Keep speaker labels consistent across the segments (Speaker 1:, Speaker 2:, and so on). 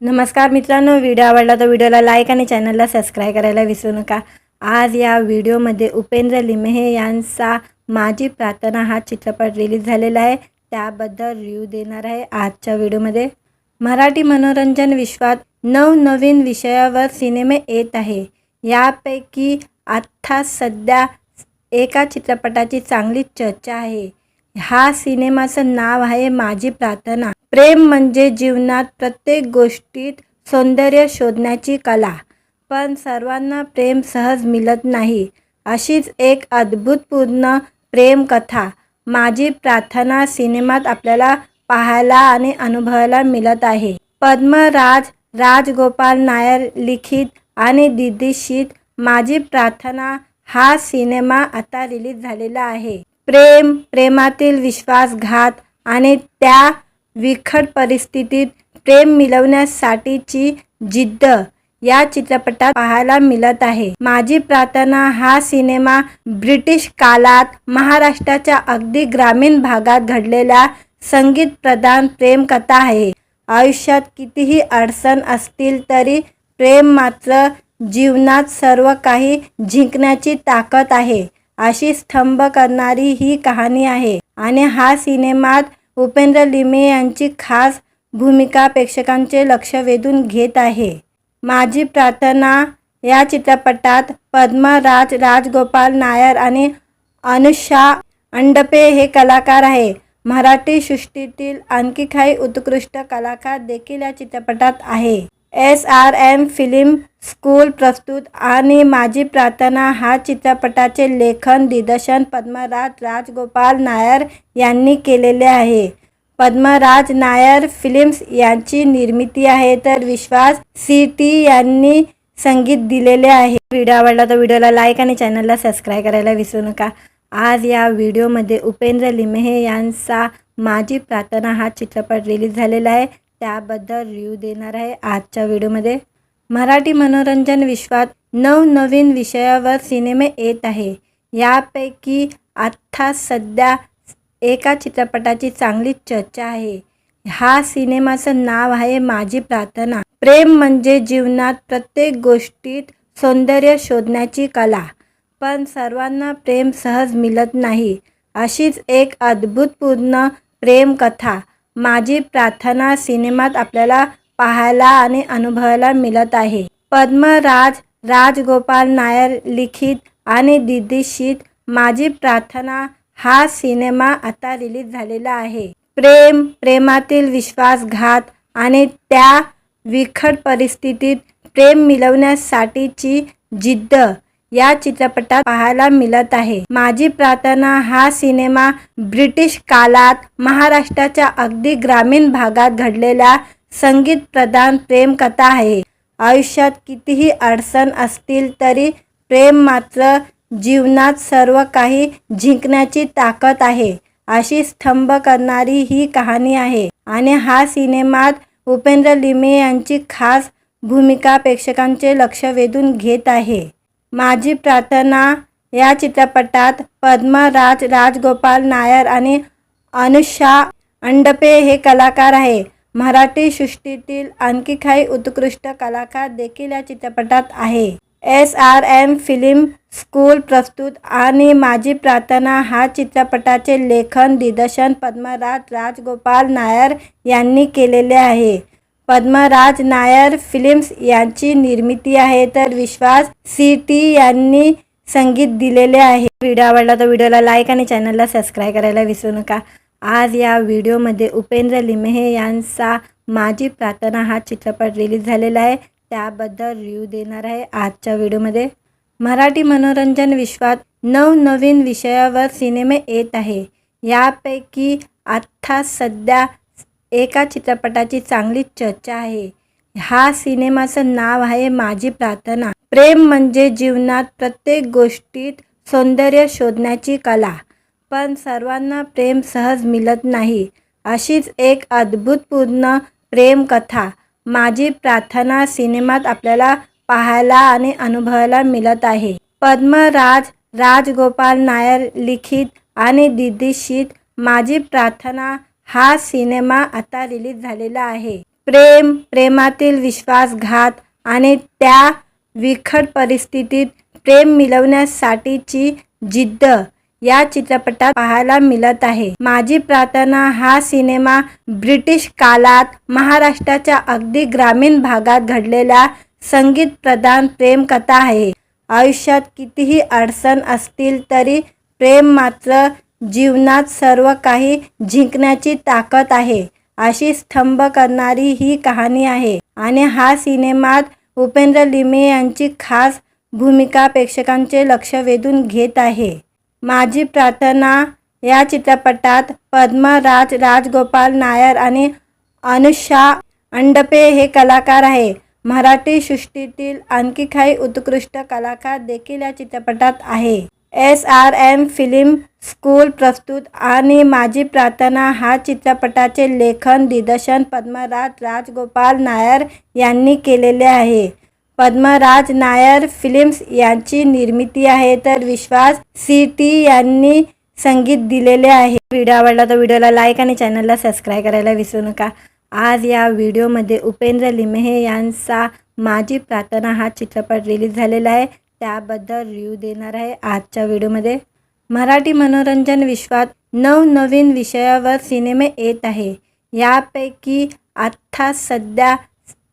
Speaker 1: नमस्कार मित्रांनो व्हिडिओ आवडला तर व्हिडिओला लाईक आणि चॅनलला सबस्क्राईब करायला विसरू नका. आज या व्हिडिओमध्ये उपेंद्र लिमहे यांचा माझी प्रार्थना हा चित्रपट रिलीज झालेला आहे. त्याबद्दल रिव्ह्यू देणार आहे आजच्या व्हिडिओमध्ये. मराठी मनोरंजन विश्वात नवनवीन विषयावर सिनेमे येत आहे. यापैकी आत्ता सध्या एका चित्रपटाची चांगली चर्चा आहे. हा सिनेमाचं नाव आहे माझी प्रार्थना. प्रेम म्हणजे जीवनात प्रत्येक गोष्टीत सौंदर्य शोधण्याची कला. पण सर्वांना प्रेम सहज मिळत नाही. अशीच एक अद्भुतपूर्ण प्रेमकथा माझी प्रार्थना सिनेमात आपल्याला पाहायला आणि अनुभवायला मिळत आहे. पद्मराज राजगोपाल नायर लिखित आणि दिग्दर्शित माझी प्रार्थना हा सिनेमा आता रिलीज झालेला आहे. प्रेम प्रेमातील विश्वासघात आणि त्या विखट परिस्थितीत प्रेम मिळवण्यासाठीची जिद्द या चित्रपटात पाहायला मिळत आहे. माझी प्रार्थना हा सिनेमा ब्रिटिश काळात महाराष्ट्राच्या अगदी ग्रामीण भागात घडलेल्या संगीत प्रधान प्रेमकथा आहे. आयुष्यात कितीही अडचण असतील तरी प्रेम मात्र जीवनात सर्व काही जिंकण्याची ताकद आहे. अशी स्तंभ करणारी ही कहाणी आहे. आणि हा सिनेमात उपेंद्र लिमे यांची खास भूमिका प्रेक्षकांचे लक्ष वेधून घेत आहे. माझी प्रार्थना या चित्रपटात पद्मराज राजगोपाल नायर आणि अनुषा अंडपे हे कलाकार आहे. मराठी सृष्टीतील आणखी काही उत्कृष्ट कलाकार देखील या चित्रपटात आहे. S R M film school प्रस्तुत आणि माझी प्रार्थना हा चित्रपटाचे लेखन दिग्दर्शन पद्मराज राजगोपाल नायर यांनी केलेले आहे. पद्मराज नायर फिल्म्स यांची निर्मिती आहे तर विश्वास सी टी यांनी संगीत दिलेले आहे. व्हिडिओ आवडला तर व्हिडिओला लाईक आणि चॅनलला सबस्क्राईब करायला विसरू नका. आज या व्हिडिओमध्ये उपेंद्र लिमहे यांचा माझी प्रार्थना हा चित्रपट रिलीज झालेला आहे. त्याबद्दल रिव्ह्यू देणार आहे आजच्या व्हिडिओमध्ये मराठी मनोरंजन विश्वात नवनवीन विषयावर सिनेमे येत आहे. यापैकी आत्ता सध्या एका चित्रपटाची चांगली चर्चा आहे. हा सिनेमाचं नाव आहे माझी प्रार्थना. प्रेम म्हणजे जीवनात प्रत्येक गोष्टीत सौंदर्य शोधण्याची कला. पण सर्वांना प्रेम सहज मिळत नाही. अशीच एक अद्भुतपूर्ण प्रेमकथा. माझी प्रार्थना सिनेमात आपल्याला पाहायला आणि अनुभवायला मिळत आहे. पद्मराज राजगोपाल नायर लिखित आणि दिग्दर्शित माझी प्रार्थना हा सिनेमा आता रिलीज झालेला आहे. प्रेम प्रेमातील विश्वासघात आणि त्या विखट परिस्थितीत प्रेम मिळवण्यासाठीची जिद्द या चित्रपटात पाहायला मिळत आहे. माझी प्रार्थना हा सिनेमा ब्रिटिश काळात महाराष्ट्राच्या अगदी ग्रामीण भागात घडलेल्या संगीत प्रधान प्रेमकथा आहे. आयुष्यात कितीही अडचण असतील तरी प्रेम मात्र जीवनात सर्व काही जिंकण्याची ताकद आहे अशी स्तंभ करणारी ही कहाणी आहे. आणि हा सिनेमात उपेंद्र लिमे यांची खास भूमिका प्रेक्षकांचे लक्ष वेधून घेत आहे. माझी प्रार्थना या चित्रपटात पद्मराज राजगोपाल नायर आणि अनुषा अंडपे हे कलाकार आहे. मराठी सृष्टीतील आणखी काही उत्कृष्ट कलाकार देखील या चित्रपटात आहे. S R M film school प्रस्तुत आणि माझी प्रार्थना हा चित्रपटाचे लेखन दिग्दर्शन पद्मराज राजगोपाल नायर यांनी केलेले आहे. पद्मराज नायर फिल्म्स यांची निर्मिती आहे. तर विश्वास सी टी यांनी संगीत दिलेले आहे. व्हिडिओ आवडला तर व्हिडिओला लाईक आणि चॅनलला सबस्क्राईब करायला विसरू नका. आज या व्हिडिओमध्ये उपेंद्र लिमहे यांचा माझी प्रार्थना हा चित्रपट रिलीज झालेला आहे. त्याबद्दल रिव्ह्यू देणार आहे आजच्या व्हिडिओमध्ये. मराठी मनोरंजन विश्वात नवनवीन विषयावर सिनेमे येत आहे. यापैकी आत्ता सध्या एका चित्रपटाची चांगलीच चर्चा आहे. हा सिनेमाचं नाव आहे माझी प्रार्थना. प्रेम म्हणजे जीवनात प्रत्येक गोष्टीत सौंदर्य शोधण्याची कला. पण सर्वांना प्रेम सहज मिळत नाही. अशीच एक अद्भुतपूर्ण प्रेमकथा माझी प्रार्थना सिनेमात आपल्याला पाहायला आणि अनुभवायला मिळत आहे. पद्मराज राजगोपाल नायर लिखित आणि दिग्दर्शित माझी प्रार्थना हा सिनेमा आता रिलीज झालेला आहे. प्रेम प्रेमातील विश्वासघात आणि त्या विखट परिस्थितीत प्रेम मिळवण्यासाठीची जिद्द या चित्रपटात पाहायला मिळत आहे. माझी प्रार्थना हा सिनेमा ब्रिटिश काळात महाराष्ट्राच्या अगदी ग्रामीण भागात घडलेल्या संगीत प्रधान प्रेमकथा आहे. आयुष्यात कितीही अडचण असतील तरी प्रेम मात्र जीवनात सर्व काही जिंकण्याची ताकद आहे अशी स्तंभ करणारी ही कहाणी आहे. आणि हा सिनेमात उपेंद्र लिमे यांची खास भूमिका प्रेक्षकांचे लक्ष वेधून घेत आहे. माझी प्रार्थना या चित्रपटात पद्मराज राजगोपाल नायर आणि अनुषा अंडपे हे कलाकार आहे. मराठी सृष्टीतील आणखी काही उत्कृष्ट कलाकार देखील या चित्रपटात आहे. S R M film school प्रस्तुत आणि माझी प्रार्थना हा चित्रपटाचे लेखन दिग्दर्शन पद्मराज राजगोपाल नायर यांनी केलेले आहे. पद्मराज नायर फिल्म्स यांची निर्मिती आहे तर विश्वास सी टी यांनी संगीत दिलेले आहे. व्हिडिओ आवडला तर व्हिडिओला लाईक आणि चॅनलला सबस्क्राईब करायला विसरू नका. आज या व्हिडिओमध्ये उपेंद्र लिमहे यांचा माझी प्रार्थना हा चित्रपट रिलीज झालेला आहे. त्याबद्दल रिव्ह्यू देणार आहे आजच्या व्हिडिओमध्ये मराठी मनोरंजन विश्वात नवनवीन विषयावर सिनेमे येत आहे. यापैकी आत्ता सध्या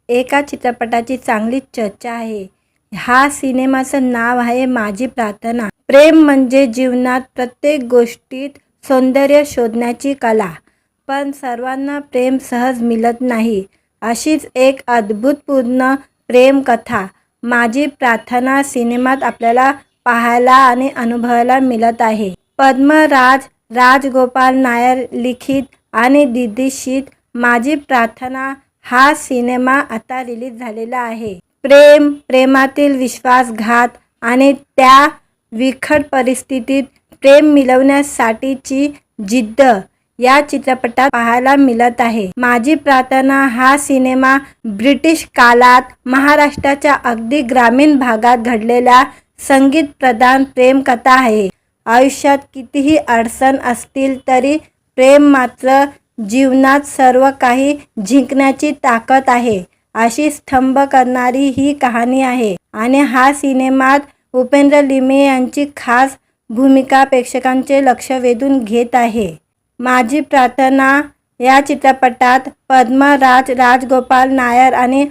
Speaker 1: एका चित्रपटाची चांगली चर्चा आहे. हा सिनेमाचं नाव आहे माझी प्रार्थना. प्रेम म्हणजे जीवनात प्रत्येक गोष्टीत सौंदर्य शोधण्याची कला. पण सर्वांना प्रेम सहज मिळत नाही. अशीच एक अद्भुतपूर्ण प्रेमकथा. माझी प्रार्थना सिनेमात आपल्याला पाहायला आणि अनुभवायला मिळत आहे. पद्मराज राजगोपाल नायर लिखित आणि दिग्दर्शित माझी प्रार्थना हा सिनेमा आता रिलीज झालेला आहे. प्रेम प्रेमातील विश्वासघात आणि त्या विकट परिस्थितीत प्रेम मिळवण्यासाठीची जिद्द या चित्रपटात पाहायला मिळत आहे. माझी प्रार्थना हा सिनेमा ब्रिटिश काळात महाराष्ट्राच्या अगदी ग्रामीण भागात घडलेल्या संगीत प्रधान प्रेमकथा आहे. आयुष्यात कितीही अडचण असतील तरी प्रेम मात्र जीवनात सर्व काही जिंकण्याची ताकद आहे अशी स्तंभ करणारी ही कहाणी आहे. आणि हा सिनेमात उपेंद्र लिमे यांची खास भूमिका प्रेक्षकांचे लक्ष वेधून घेत आहे. माझी प्रार्थना या चित्रपटात पद्मराज राजगोपाल नायर आणि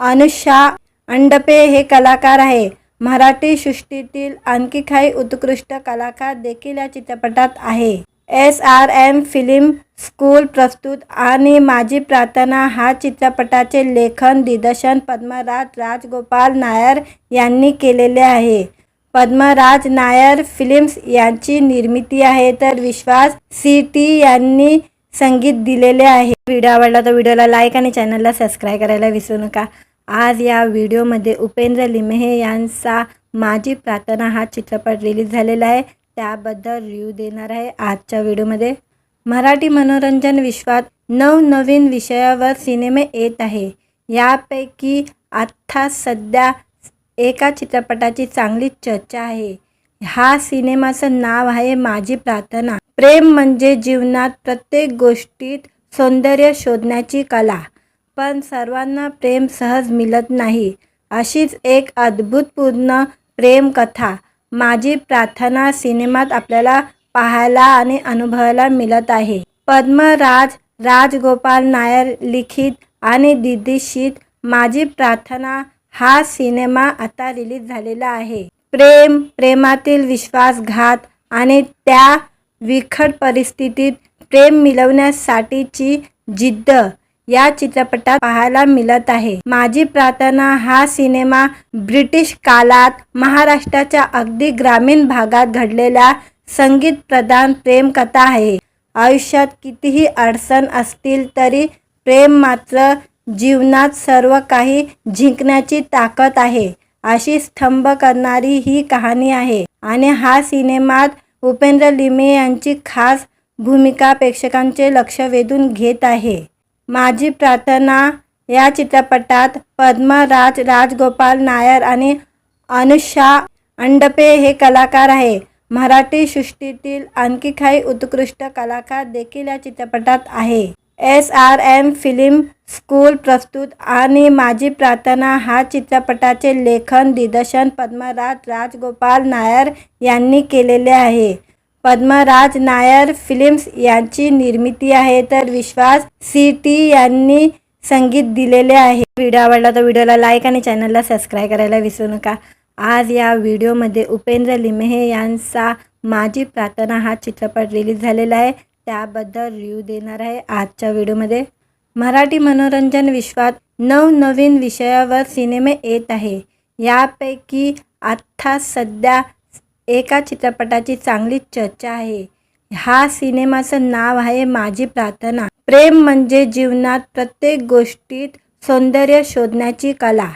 Speaker 1: अनुषा अंडपे हे कलाकार आहे. मराठी सृष्टीतील आणखी काही उत्कृष्ट कलाकार देखील या चित्रपटात आहे. S R M film school प्रस्तुत आणि माझी प्रार्थना हा चित्रपटाचे लेखन दिग्दर्शन पद्मराज राजगोपाल नायर यांनी केलेले आहे. पद्मराज नायर फिल्म्स यांची निर्मिती आहे. तर विश्वास सी टी यांनी संगीत दिलेले आहे. व्हिडिओ आवडला तर व्हिडिओला लाईक आणि चॅनलला सबस्क्राईब करायला विसरू नका. आज या व्हिडिओमध्ये उपेंद्र लिमहे यांचा माझी प्रार्थना हा चित्रपट रिलीज झालेला आहे. त्याबद्दल रिव्ह्यू देणार आहे आजच्या व्हिडिओमध्ये. मराठी मनोरंजन विश्वात नवनवीन विषयावर सिनेमे येत आहे. यापैकी आत्ता सध्या एका चित्रपटाची चांगलीच चर्चा आहे. हा सिनेमाचं नाव आहे माझी प्रार्थना. प्रेम म्हणजे जीवनात प्रत्येक गोष्टीत सौंदर्य शोधण्याची कला. पण सर्वांना प्रेम सहज मिळत नाही. अशीच एक अद्भुतपूर्ण प्रेमकथा माझी प्रार्थना सिनेमात आपल्याला पाहायला आणि अनुभवायला मिळत आहे. पद्मराज राजगोपाल नायर लिखित आणि दिग्दर्शित माझी प्रार्थना हा सिनेमा आता रिलीज झालेला आहे. प्रेम प्रेमातील विश्वासघात आणि त्या विखट परिस्थितीत प्रेम मिळवण्यासाठीची जिद्द या चित्रपटात पाहायला मिळत आहे. माझी प्रार्थना हा सिनेमा ब्रिटिश काळात महाराष्ट्राच्या अगदी ग्रामीण भागात घडलेल्या संगीत प्रधान प्रेमकथा आहे. आयुष्यात कितीही अडचण असतील तरी प्रेम मात्र जीवनात सर्व काही जिंकण्याची ताकद आहे. अशी स्तंभ करणारी ही कहाणी आहे. आणि हा सिनेमात उपेंद्र लिमे यांची खास भूमिका प्रेक्षकांचे लक्ष वेधून घेत आहे. माझी प्रार्थना या चित्रपटात पद्मराज राजगोपाल नायर आणि अनुषा अंडपे हे कलाकार आहे. मराठी सृष्टीतील आणखी काही उत्कृष्ट कलाकार देखील या चित्रपटात आहे. S R M film school प्रस्तुत आणि माझी प्रार्थना हा चित्रपटाचे लेखन दिग्दर्शन पद्मराज राजगोपाल नायर यांनी केलेले आहे. पद्मराज नायर फिल्म्स यांची निर्मिती आहे तर विश्वास सी टी यांनी संगीत दिलेले आहे. व्हिडिओ आवडला तर व्हिडिओला लाईक आणि चॅनलला सबस्क्राईब करायला विसरू नका. आज या व्हिडिओमध्ये उपेंद्र लिमहे यांचा माझी प्रार्थना हा चित्रपट रिलीज झालेला आहे. त्याबद्दल रिव्ह्यू देणार आहे आजच्या व्हिडिओमध्ये. मराठी मनोरंजन विश्वात नवनवीन विषयावर सिनेमे येत आहे. यापैकी आत्ता सध्या एका चित्रपटाची चांगली चर्चा आहे. हा सिनेमाचं नाव आहे माझी प्रार्थना. प्रेम म्हणजे जीवनात प्रत्येक गोष्टीत सौंदर्य शोधण्याची कला.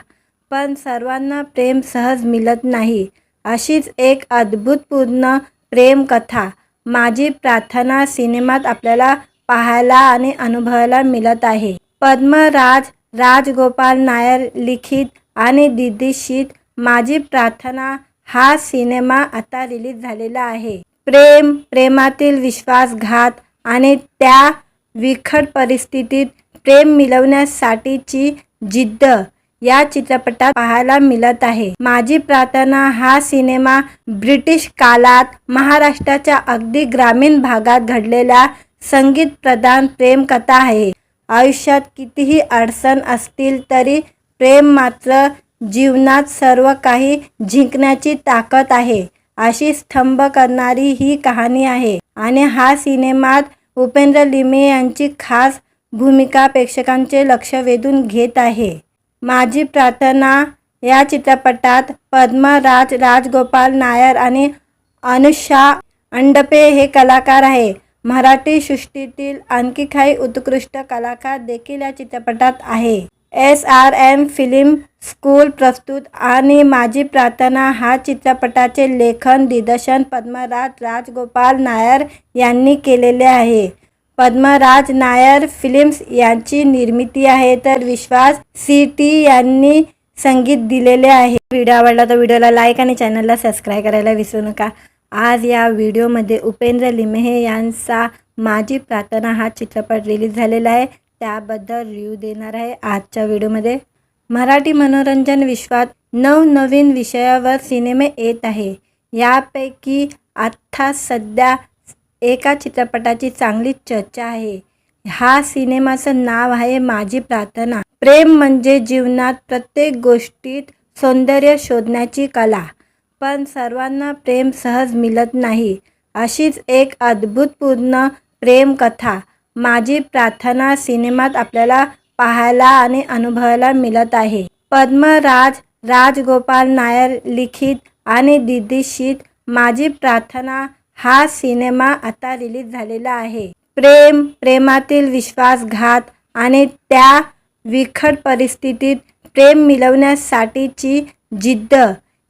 Speaker 1: पण सर्वांना प्रेम सहज मिळत नाही. अशीच एक अद्भुतपूर्ण प्रेमकथा. माझी प्रार्थना सिनेमात आपल्याला पाहायला आणि अनुभवायला मिळत आहे. पद्मराज राजगोपाल नायर लिखित आणि दिग्दर्शित माझी प्रार्थना हा सिनेमा आता रिलीज झालेला आहे. प्रेम प्रेमातील विश्वासघात आणि त्या विखट परिस्थितीत प्रेम मिळवण्यासाठीची जिद्द या चित्रपटात पाहायला मिळत आहे. माझी प्रार्थना हा सिनेमा ब्रिटिश काळात महाराष्ट्राच्या अगदी ग्रामीण भागात घडलेल्या संगीत प्रधान प्रेमकथा आहे. आयुष्यात कितीही अडचण असतील तरी प्रेम मात्र जीवनात सर्व काही जिंकण्याची ताकद आहे अशी स्तंभ करणारी ही कहाणी आहे. आणि हा सिनेमात उपेंद्र लिमे यांची खास भूमिका प्रेक्षकांचे लक्ष वेधून घेत आहे. माझी प्रार्थना या चित्रपटात पद्मराज राजगोपाल नायर आणि अनुषा अंडपे हे कलाकार आहे. मराठी सृष्टीतील आणखी काही उत्कृष्ट कलाकार देखील या चित्रपटात आहे. S R M film school प्रस्तुत आणि माझी प्रार्थना हा चित्रपटाचे लेखन दिग्दर्शन पद्मराज राजगोपाल नायर यांनी केलेले आहे. पद्मराज नायर फिल्म्स यांची निर्मिती आहे. तर विश्वास सी टी यांनी संगीत दिलेले आहे. व्हिडिओ आवडला तर व्हिडिओला लाईक आणि चॅनलला सबस्क्राईब करायला विसरू नका. आज या व्हिडिओमध्ये उपेंद्र लिमहे यांचा माझी प्रार्थना हा चित्रपट रिलीज झालेला आहे. त्याबद्दल रिव्ह्यू देणार आहे आजच्या व्हिडिओमध्ये. मराठी मनोरंजन विश्वात नवनवीन विषयावर सिनेमे येत आहे. यापैकी आत्ता सध्या एका चित्रपटाची चांगलीच चर्चा आहे. हा सिनेमाचं नाव आहे माझी प्रार्थना. प्रेम म्हणजे जीवनात प्रत्येक गोष्टीत सौंदर्य शोधण्याची कला. पण सर्वांना प्रेम सहज मिळत नाही. अशीच एक अद्भुतपूर्ण प्रेमकथा माझी प्रार्थना सिनेमात आपल्याला पाहायला आणि अनुभवायला मिळत आहे. पद्मराज राजगोपाल नायर लिखित आणि दिग्दर्शित माझी प्रार्थना हा सिनेमा आता रिलीज झालेला आहे. प्रेम प्रेमातील विश्वासघात आणि त्या विखट परिस्थितीत प्रेम मिळवण्यासाठीची जिद्द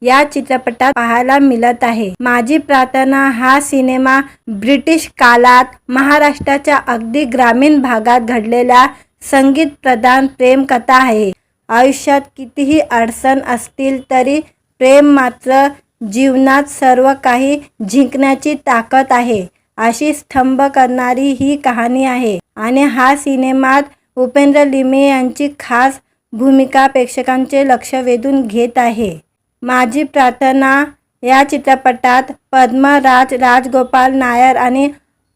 Speaker 1: या चित्रपटात पाहायला मिळत आहे. माझी प्रार्थना हा सिनेमा ब्रिटिश काळात महाराष्ट्राच्या अगदी ग्रामीण भागात घडलेल्या संगीत प्रधान प्रेमकथा आहे. आयुष्यात कितीही अडचण असतील तरी प्रेम मात्र जीवनात सर्व काही जिंकण्याची ताकद आहे. अशी स्तंभ करणारी ही कहाणी आहे. आणि हा सिनेमात उपेंद्र लिमे यांची खास भूमिका प्रेक्षकांचे लक्ष वेधून घेत आहे. माझी प्रार्थना या चित्रपटात पद्मराज राजगोपाल नायर आणि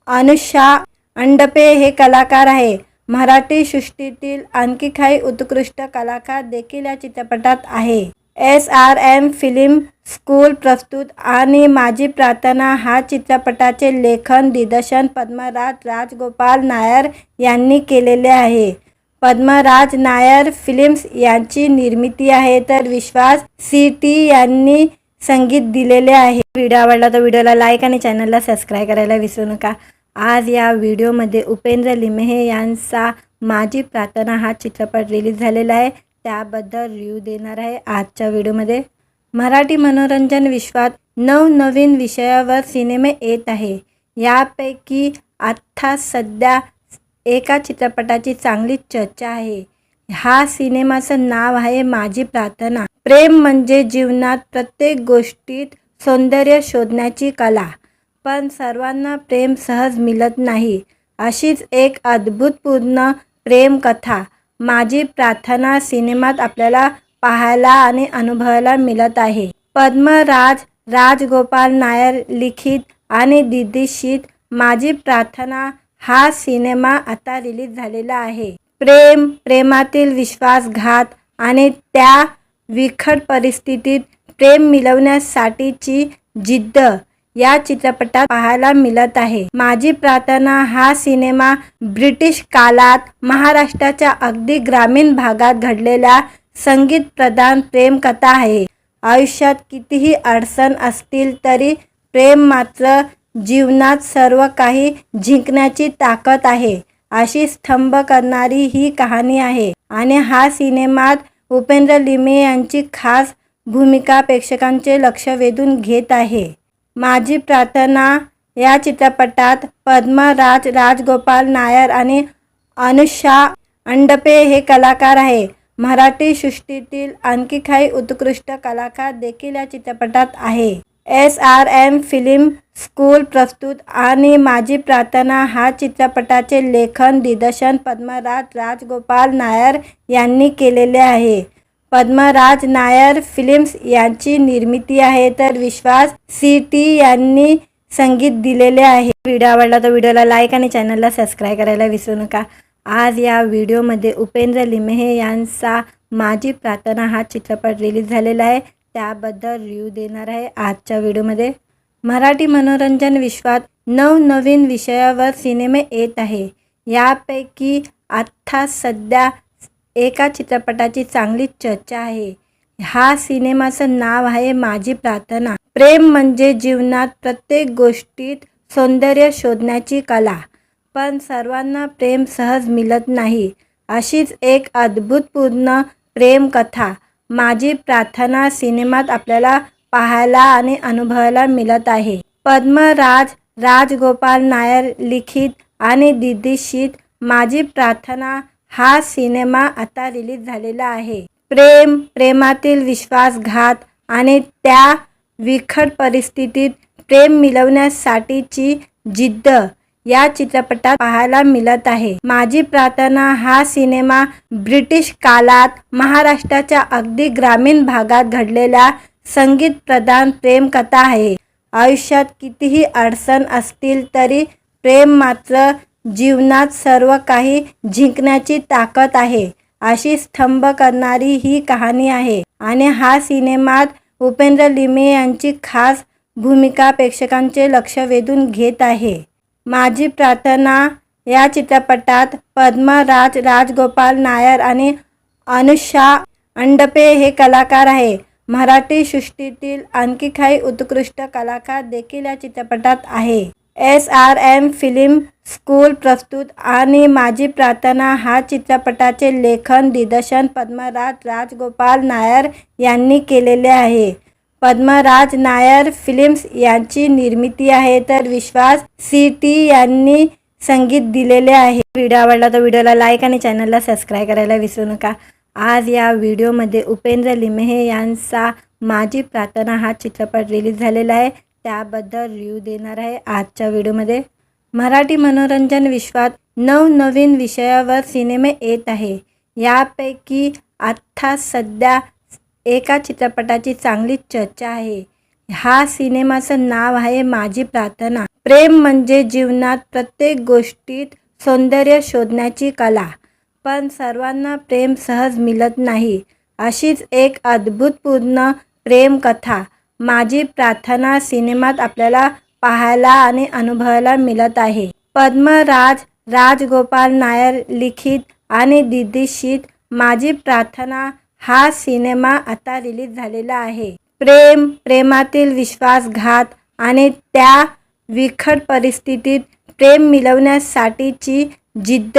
Speaker 1: अनुषा अंडपे हे कलाकार आहे. मराठी सृष्टीतील आणखी काही उत्कृष्ट कलाकार देखील या चित्रपटात आहे. S R M film school प्रस्तुत आणि माझी प्रार्थना हा चित्रपटाचे लेखन दिग्दर्शन पद्मराज राजगोपाल नायर यांनी केलेले आहे. पद्मराज नायर फिल्म्स यांची निर्मिती आहे तर विश्वास सी टी यांनी संगीत दिलेले आहे. व्हिडिओ आवडला तर व्हिडिओला लाईक आणि चॅनलला सबस्क्राईब करायला विसरू नका. आज या व्हिडिओमध्ये उपेंद्र लिमहे यांचा माझी प्रार्थना हा चित्रपट रिलीज झालेला आहे. त्याबद्दल रिव्ह्यू देणार आहे आजच्या व्हिडिओमध्ये मराठी मनोरंजन विश्वात नवनवीन विषयावर सिनेमे येत आहे. यापैकी आत्ता सध्या एका चित्रपटाची चांगली चर्चा आहे. हा सिनेमाचं नाव आहे माझी प्रार्थना. प्रेम म्हणजे जीवनात प्रत्येक गोष्टीत सौंदर्य शोधण्याची कला. पण सर्वांना प्रेम सहज मिळत नाही. अशीच एक अद्भुतपूर्ण प्रेमकथा. माझी प्रार्थना सिनेमात आपल्याला पाहायला आणि अनुभवायला मिळत आहे. पद्मराज राजगोपाल नायर लिखित आणि दिग्दर्शित माझी प्रार्थना हा सिनेमा आता रिलीज झालेला आहे. प्रेम प्रेमातील विश्वासघात आणि त्या विखट परिस्थितीत प्रेम मिळवण्यासाठीची जिद्द या चित्रपटात पाहायला मिळत आहे. माझी प्रार्थना हा सिनेमा ब्रिटिश काळात महाराष्ट्राच्या अगदी ग्रामीण भागात घडलेल्या संगीत प्रधान प्रेमकथा आहे. आयुष्यात कितीही अडचण असतील तरी प्रेम मात्र जीवनात सर्व काही जिंकण्याची ताकद आहे अशी स्तंभ करणारी ही कहाणी आहे. आणि हा सिनेमात उपेंद्र लिमे यांची खास भूमिका प्रेक्षकांचे लक्ष वेधून घेत आहे. माझी प्रार्थना या चित्रपटात पद्मराज राजगोपाल नायर आणि अनुषा अंडपे हे कलाकार आहे. मराठी सृष्टीतील आणखी काही उत्कृष्ट कलाकार देखील या चित्रपटात आहे. S R M film school प्रस्तुत आणि माझी प्रार्थना हा चित्रपटाचे लेखन दिग्दर्शन पद्मराज राजगोपाल नायर यांनी केलेले आहे. पद्मराज नायर फिल्म्स यांची निर्मिती आहे. तर विश्वास सी टी यांनी संगीत दिलेले आहे. व्हिडिओ आवडला तर व्हिडिओला लाईक आणि चॅनलला सबस्क्राईब करायला विसरू नका. आज या व्हिडिओमध्ये उपेंद्र लिमहे यांचा माझी प्रार्थना हा चित्रपट रिलीज झालेला आहे. त्याबद्दल रिव्ह्यू देणार आहे आजच्या व्हिडिओमध्ये. मराठी मनोरंजन विश्वात नवनवीन विषयावर सिनेमे येत आहे. यापैकी आत्ता सध्या एका चित्रपटाची चांगलीच चर्चा आहे. हा सिनेमाचं नाव आहे माझी प्रार्थना. प्रेम म्हणजे जीवनात प्रत्येक गोष्टीत सौंदर्य शोधण्याची कला. पण सर्वांना प्रेम सहज मिळत नाही. अशीच एक अद्भुतपूर्ण प्रेमकथा माझी प्रार्थना सिनेमात आपल्याला पाहायला आणि अनुभवायला मिळत आहे. पद्मराज राजगोपाल नायर लिखित आणि दिग्दर्शित माझी प्रार्थना हा सिनेमा आता रिलीज झालेला आहे. प्रेम प्रेमातील विश्वासघात आणि त्या विखट परिस्थितीत प्रेम मिळवण्यासाठीची जिद्द या चित्रपटात पाहायला मिळत आहे. माझी प्रार्थना हा सिनेमा ब्रिटिश काळात महाराष्ट्राच्या अगदी ग्रामीण भागात घडलेल्या संगीत प्रधान प्रेमकथा आहे. आयुष्यात कितीही अडचण असतील तरी प्रेम मात्र जीवनात सर्व काही जिंकण्याची ताकद आहे. अशी स्तंभ करणारी ही कहाणी आहे. आणि हा सिनेमात उपेंद्र लिमे यांची खास भूमिका प्रेक्षकांचे लक्ष वेधून घेत आहे. माझी प्रार्थना या चित्रपटात पद्मराज राजगोपाल नायर आणि अनुषा अंडपे हे कलाकार आहे. मराठी सृष्टीतील आणखी काही उत्कृष्ट कलाकार देखील या चित्रपटात आहे. S R M film school प्रस्तुत आणि माझी प्रार्थना हा चित्रपटाचे लेखन दिग्दर्शन पद्मराज राजगोपाल नायर यांनी केलेले आहे. पद्मराज नायर फिल्म्स यांची निर्मिती आहे तर विश्वास सी टी यांनी संगीत दिलेले आहे. व्हिडिओ आवडला तर व्हिडिओला लाईक आणि चॅनलला सबस्क्राईब करायला विसरू नका. आज या व्हिडिओमध्ये उपेंद्र लिमहे यांचा माझी प्रार्थना हा चित्रपट रिलीज झालेला आहे. त्याबद्दल रिव्ह्यू देणार आहे आजच्या व्हिडिओमध्ये. मराठी मनोरंजन विश्वात नवनवीन विषयावर सिनेमे येत आहे. यापैकी आत्ता सध्या एका चित्रपटाची चांगली चर्चा आहे. हा सिनेमाचं नाव आहे माझी प्रार्थना. प्रेम म्हणजे जीवनात प्रत्येक गोष्टीत सौंदर्य शोधण्याची कला. पण सर्वांना प्रेम सहज मिळत नाही. अशीच एक अद्भुतपूर्ण प्रेमकथा माझी प्रार्थना सिनेमात आपल्याला पाहायला आणि अनुभवायला मिळत आहे. पद्मराज राजगोपाल नायर लिखित आणि दिग्दर्शित माझी प्रार्थना हा सिनेमा आता रिलीज झालेला आहे. प्रेम प्रेमातील विश्वासघात आणि त्या विखट परिस्थितीत प्रेम मिळवण्यासाठीची जिद्द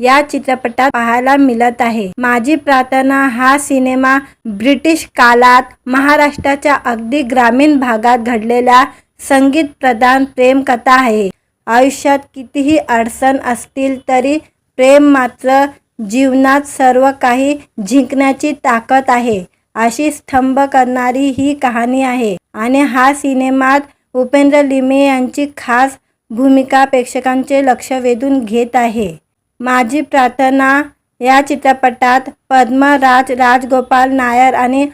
Speaker 1: या चित्रपटात पाहायला मिळत आहे. माझी प्रार्थना हा सिनेमा ब्रिटिश काळात महाराष्ट्राच्या अगदी ग्रामीण भागात घडलेल्या संगीत प्रधान प्रेमकथा आहे. आयुष्यात कितीही अडचण असतील तरी प्रेम मात्र जीवनात सर्व काही जिंकण्याची ताकद आहे अशी स्तंभ करणारी ही कहाणी आहे. आणि हा सिनेमात उपेंद्र लिमे यांची खास भूमिका प्रेक्षकांचे लक्ष वेधून घेत आहे. माझी प्रार्थना या चित्रपटात पद्मराज राजगोपाल नायर आणि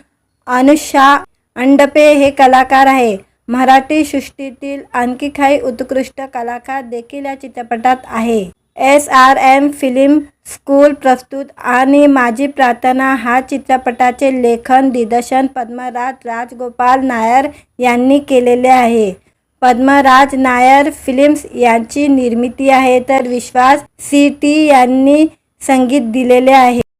Speaker 1: अनुषा अंडपे हे कलाकार आहे. मराठी सृष्टीतील आणखी काही उत्कृष्ट कलाकार देखील या चित्रपटात आहे. S R M film school प्रस्तुत आणि माझी प्रार्थना हा चित्रपटाचे लेखन दिग्दर्शन पद्मराज राजगोपाल नायर यांनी केलेले आहे. पद्मराज नायर फिल्म्स यांची निर्मिती आहे. तर विश्वास सी टी यांनी संगीत दिलेले आहे.